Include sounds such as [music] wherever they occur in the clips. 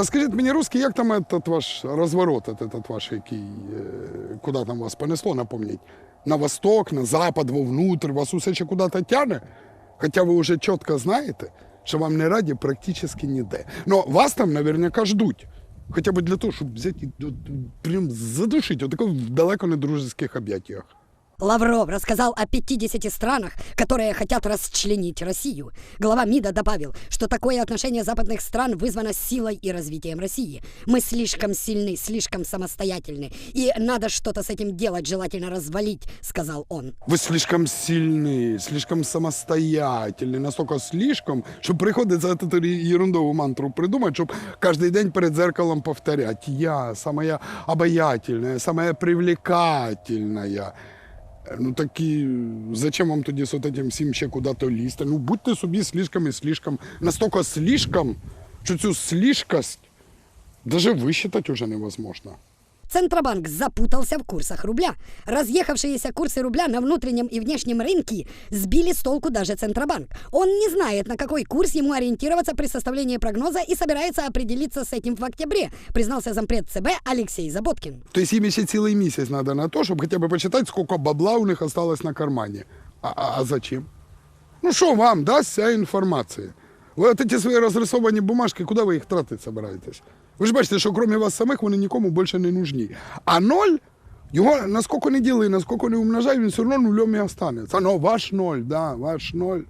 розкажіть мені, русский, як там этот ваш розворот, этот ваш, який, е, куди там вас понесло, напомніть? На восток, на запад, вовнутрь, вас усе ще куди-то тягне? Хоча ви вже чітко знаєте, що вам не раді практично ніде. Но вас там наверняка ждуть. Хоча б для того, щоб взяти прям задушити, отако в далеко не дружеських об'яттях. Лавров рассказал о 50 странах, которые хотят расчленить Россию. Глава МИДа добавил, что такое отношение западных стран вызвано силой и развитием России. Мы слишком сильны, слишком самостоятельны, и надо что-то с этим делать, желательно развалить, сказал он. Ви слишком сильні, слишком самостоятельні, настільки слишком, що приходиться эту ерундову мантру придумати, щоб кожен день перед зеркалом повторяти. Я самая обаятельная, самая привлекательная. Ну такі, зачем вам тоді з этим всім ще куди-то лізти? Ну будьте собі слишком і слишком, настільки слишком, що цю слишкость даже висчитати вже невозможно. Центробанк запутался в курсах рубля. Разъехавшиеся курсы рубля на внутреннем и внешнем рынке сбили с толку даже Центробанк. Он не знает, на какой курс ему ориентироваться при составлении прогноза и собирается определиться с этим в октябре, признался зампред ЦБ Алексей Заботкин. Тобто їм ще цілий місяць треба на те, щоб хоча б почитати, скільки бабла у них осталось на кармані. А, а, а зачем? Ну що вам дасть ця інформація? Ви от ці свої розрисовані бумажки, куди ви їх тратити собираєтесь? Ви ж бачите, що крім вас самих вони нікому більше не нужні. А ноль, його наскільки не діли, наскільки не умножай, він все одно нульом і останеться. Ну, ваш ноль, да, ваш ноль.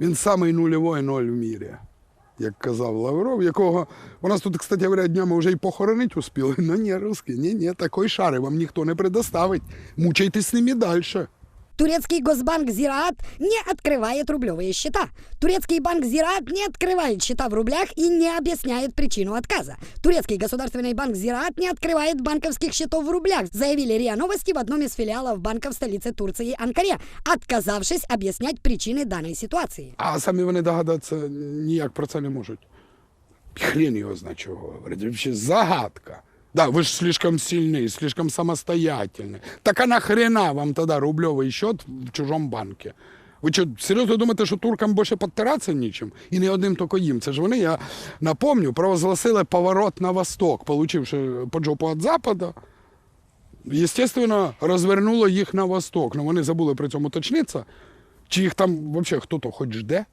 Він самий нульовий ноль в мірі, як казав Лавров, якого у нас тут, кстати говоря, днями вже і похоронити успіли. [laughs] Ну ні, русський, ні, ні, такої шари вам ніхто не предоставить. Мучайтесь з ними далі. Турецкий госбанк Зираат не открывает рублевые счета. Турецкий банк Зираат не открывает счета в рублях и не объясняет причину отказа. Турецкий государственный банк Зираат не открывает банковских счетов в рублях, заявили РИА Новости в одном из филиалов банка в столице Турции Анкаре, отказавшись объяснять причины данной ситуации. А самі вони догадатися ніяк про це не можуть. Хрен його знає, чого говорить. Взагалі загадка. Да, ви ж слишком сильні, слишком самостоятельні. Так а нахрена вам тоді рубльовий счет в чужому банку? Ви що, серйозно думаєте, що туркам більше підтиратися нічим? І не одним тільки їм. Це ж вони, я напомню, провозгласили поворот на восток, получивши по жопу від Запада. Естественно, розвернуло їх на восток. Но вони забули при цьому уточнитися, чи їх там взагалі хто-то хоч жде.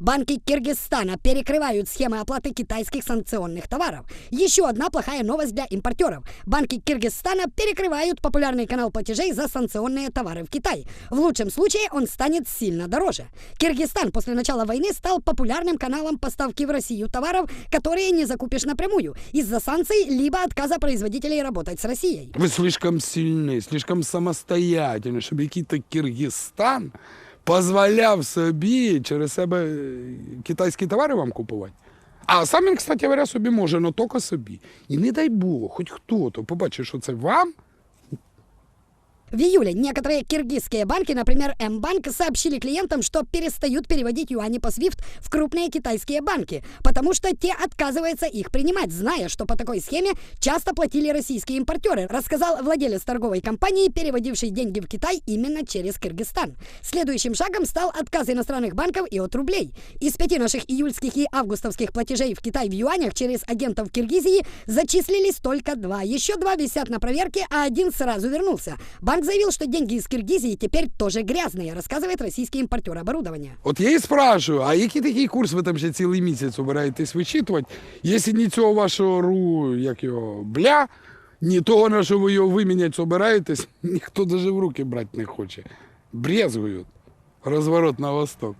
Банки Киргизстана перекрывают схемы оплаты китайских санкционных товаров. Еще одна плохая новость для импортеров. Банки Киргизстана перекрывают популярный канал платежей за санкционные товары в Китай. В лучшем случае он станет сильно дороже. Киргизстан после начала войны стал популярным каналом поставки в Россию товаров, которые не закупишь напрямую из-за санкций либо отказа производителей работать с Россией. Ви слишком сильні, слишком самостоятельні, щоб який-то Киргизстан дозволяв собі через себе е, китайські товари вам купувати. А сам він, кстати говоря, собі може, але тільки собі. І не дай Бог, хоч хто-то побачить, що це вам, В июле некоторые киргизские банки, например, М-банк, сообщили клиентам, что перестают переводить юани по SWIFT в крупные китайские банки, потому что те отказываются их принимать, зная, что по такой схеме часто платили российские импортеры, рассказал владелец торговой компании, переводивший деньги в Китай именно через Кыргызстан. Следующим шагом стал отказ иностранных банков и от рублей. Из пяти наших июльских и августовских платежей в Китай в юанях через агентов Киргизии зачислились только два. Еще два висят на проверке, а один сразу вернулся. Банк заявил, что деньги из Киргизии теперь тоже грязные, рассказывает российский импортер оборудования. От я і спрашиваю, а який такий курс ви там ще цілий місяць збираєтесь вичитувати, якщо ні цього вашого ру, як його, бля, ні того, на що ви його виміняти собираєтесь, [laughs] ніхто навіть в руки брати не хоче. Брезгують. Розворот на восток.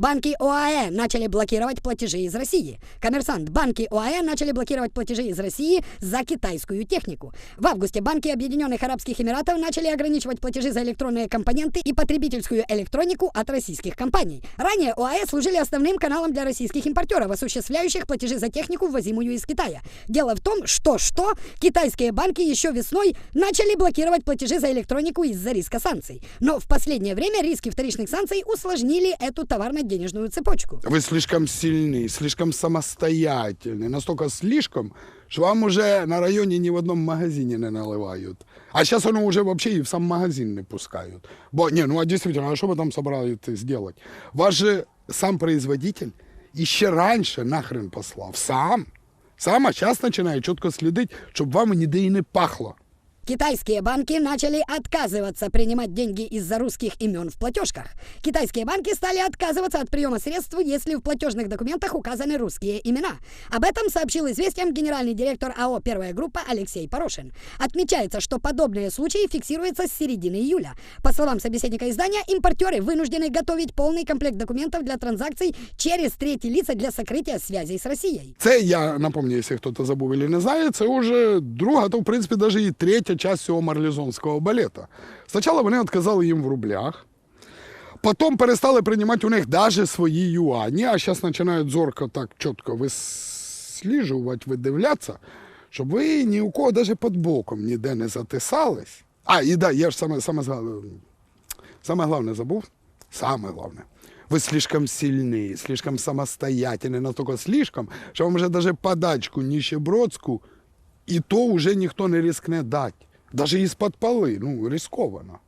Банки ОАЭ начали блокировать платежи из России. Коммерсант. Банки ОАЭ начали блокировать платежи из России за китайскую технику. В августе банки Объединенных Арабских Эмиратов начали ограничивать платежи за электронные компоненты и потребительскую электронику от российских компаний. Ранее ОАЭ служили основным каналом для российских импортеров, осуществляющих платежи за технику, ввозимую из Китая. Дело в том, что что китайские банки еще весной начали блокировать платежи за электронику из-за риска санкций. Но в последнее время риски вторичных санкций усложнили эту товарно-денежную цепочку. Ви слишком сильні, слишком самостоятельні, настільки слишком, що вам уже на районі ні в одному магазині не наливають. А зараз воно вже взагалі і в сам магазин не пускають. Бо, ні, ну а дійсно, а що ви там собираєтесь зробити? Ваш же сам производитель іще раніше нахрен послав, сам. Сама зараз починає чітко слідити, щоб вам ніде і не пахло. Китайские банки начали отказываться принимать деньги из-за русских имен в платежках. Китайские банки стали отказываться от приема средств, если в платежных документах указаны русские имена. Об этом сообщил известиям генеральный директор АО «Первая группа» Алексей Порошин. Отмечается, что подобные случаи фиксируются с середины июля. По словам собеседника издания, импортеры вынуждены готовить полный комплект документов для транзакций через третьи лица для сокрытия связей с Россией. Це я напомню, якщо хтось забув і не знає, це вже друга, то в принципі навіть і третя часть цього марлезонського балета. Спочатку вони відказали їм в рублях, потім перестали приймати у них навіть свої юані, а зараз починають зорко так чітко висліджувати, видивлятися, щоб ви ні у кого навіть під боком ніде не затисались. А, і да, я ж саме, саме, зга- саме головне забув. Саме головне. Вы слишком сильны, слишком самостоятельны, настолько слишком, що вам вже даже подачку нищебродську, і то уже ніхто не рискне дати. Даже із-под поли, ну, рисковано.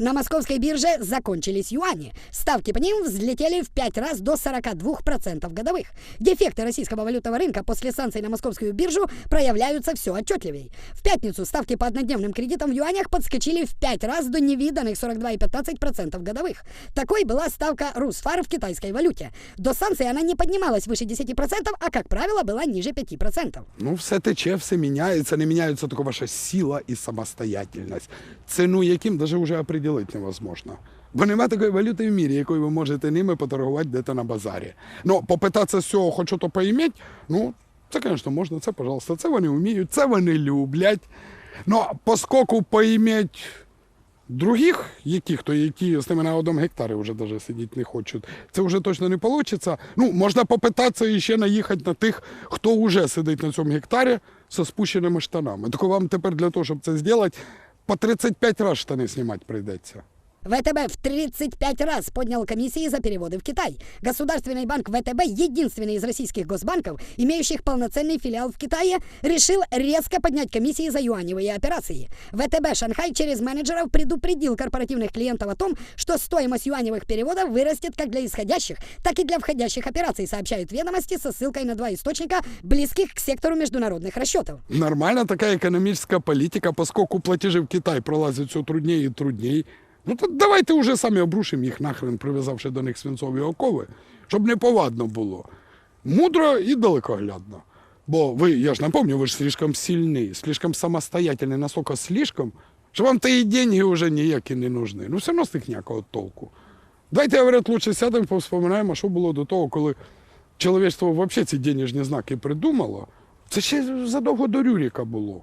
На московской бирже закончились юани. Ставки по ним взлетели в 5 раз до 42% годовых. Дефекты российского валютного рынка после санкций на московскую биржу проявляются все отчетливей. В пятницу ставки по однодневным кредитам в юанях подскочили в 5 раз до невиданных 42,15% годовых. Такой была ставка Русфар в китайской валюте. До санкций она не поднималась выше 10%, а, как правило, была ниже 5%. Ну, все тече, все міняється, не міняється тільки ваша сила і самостоятельність. Ціну яким даже вже определити невозможно. Бо немає такої валюти в мірі, якою ви можете ними поторгувати десь на базарі. Ну, попитатися з цього хоч то поіметь, ну, це, звісно, можна, це, пожалуйста, це вони вміють, це вони люблять. Ну, поскольку поіметь других, яких то які з ними на одному гектарі вже даже сидіти не хочуть, це вже точно не вийде. Ну, можна попитатися і ще наїхати на тих, хто вже сидить на цьому гектарі зі спущеними штанами. Так вам тепер для того, щоб це зробити, по 35 разів штани знімати прийдеться. ВТБ в 35 раз поднял комиссии за переводы в Китай. Государственный банк ВТБ, единственный из российских госбанков, имеющих полноценный филиал в Китае, решил резко поднять комиссии за юаневые операции. ВТБ Шанхай через менеджеров предупредил корпоративных клиентов о том, что стоимость юаневых переводов вырастет как для исходящих, так и для входящих операций, сообщают ведомости со ссылкой на два источника, близких к сектору международных расчетов. Нормальна така економічна політика, поскольку платежі в Китай пролазять все трудніше і трудніше. Ну то давайте вже самі обрушимо їх нахрен, прив'язавши до них свинцові окови, щоб не повадно було. Мудро і далекоглядно. Бо ви, я ж напомню, ви ж слишком сильні, слишком самостоятельні, настільки слишком, що вам та і деньги вже ніякі не нужні. Ну все одно з них ніякого толку. Давайте, говорять, лучше сядемо, повспоминаємо, що було до того, коли чоловічство взагалі ці денежні знаки придумало. Це ще задовго до Рюріка було.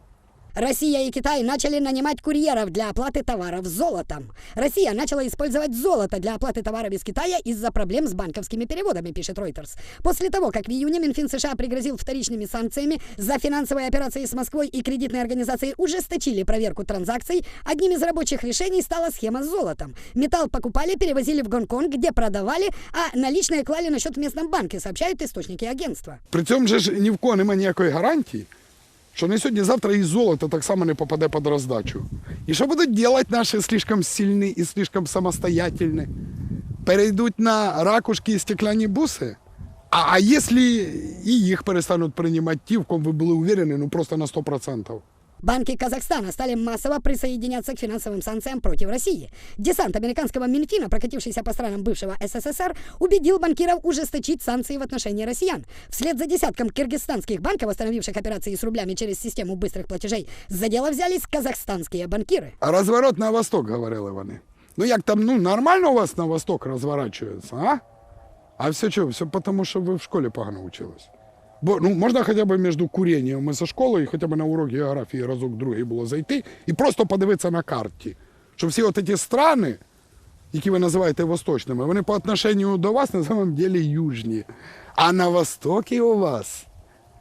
Россия и Китай начали нанимать курьеров для оплаты товаров золотом. Россия начала использовать золото для оплаты товаров из Китая из-за проблем с банковскими переводами, пишет Reuters. После того, как в июне Минфин США пригрозил вторичными санкциями за финансовые операции с Москвой и кредитные организации ужесточили проверку транзакций, одним из рабочих решений стала схема с золотом. Металл покупали, перевозили в Гонконг, где продавали, а наличные клали на счет в местном банке, сообщают источники агентства. При цьому же ж ні в кого немає ніякої гарантії, що не сьогодні-завтра і золото так само не попаде під роздачу. І що будуть робити наші слишком сильні і слишком самостоятельні? Перейдуть на ракушки і стекляні буси? А, а якщо і їх перестануть приймати ті, в кому ви були уверені, ну просто на 100%? Банки Казахстана стали массово присоединяться к финансовым санкциям против России. Десант американского Минфина, прокатившийся по странам бывшего СССР, убедил банкиров ужесточить санкции в отношении россиян. Вслед за десятком киргизстанских банков, остановивших операции с рублями через систему быстрых платежей, за дело взялись казахстанские банкиры. А розворот на восток, говорили вони. Ну як там, ну нормально у вас на восток розворачується, а? А все чого? Все тому, що ви в школі погано учились. Бо ну, можна хоча б між курінням зі школи, і хоча б на урок географії разок другий було зайти і просто подивитися на карті. Що всі от ці страни, які ви називаєте восточними, вони по отношенню до вас на самом деле южні. А на востокі у вас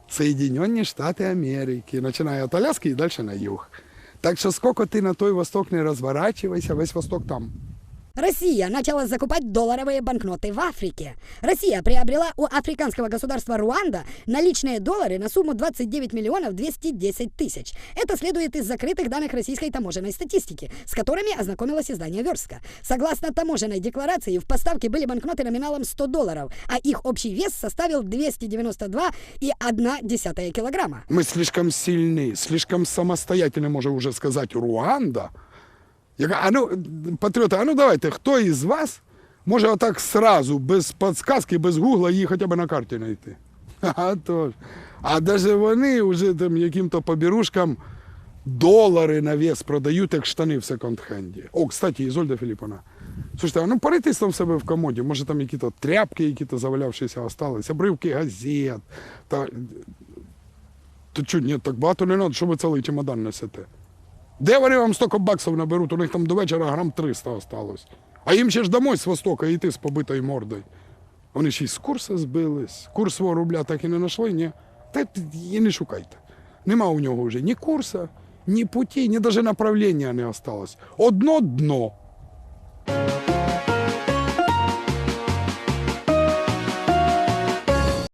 Соединені Штати Америки, починає від Аляски і далі на юг. Так що скільки ти на той восток не розворачивайся, весь восток там. Россия начала закупать долларовые банкноты в Африке. Россия приобрела у африканского государства Руанда наличные доллары на сумму 29 миллионов 210 тысяч. Это следует из закрытых данных российской таможенной статистики, с которыми ознакомилось издание Верска. Согласно таможенной декларации, в поставке были банкноты номиналом 100 долларов, а их общий вес составил 292,1 килограмма. Мы слишком сильны, слишком самостоятельны, може уже сказати, Руанда. Яка, а ну, патріоти, а ну давайте, хто із вас може отак сразу, без подсказки, без гугла її хоча б на карті знайти? [laughs] А то ж. А навіть вони вже там яким-то побірушкам долари на вес продають, як штани в секонд-хенді. О, кстати, Ізольда Філіпповна, Слушайте, а ну поритись там в себе в комоді, може там якісь тряпки, які-то завалявшися остались, обривки газет. Та... То чуть, ні, так багато не треба, що ви цілий чемодан несете. Де вони вам стільки баксів наберуть? У них там до вечора грам 300 осталось. А їм ще ж домой з Востока йти з побитою мордою. Вони ще й з курсу збились. Курс свого рубля так і не знайшли, ні. Та і не шукайте. Нема у нього вже ні курсу, ні путі, ні навіть направлення не осталось. Одно дно.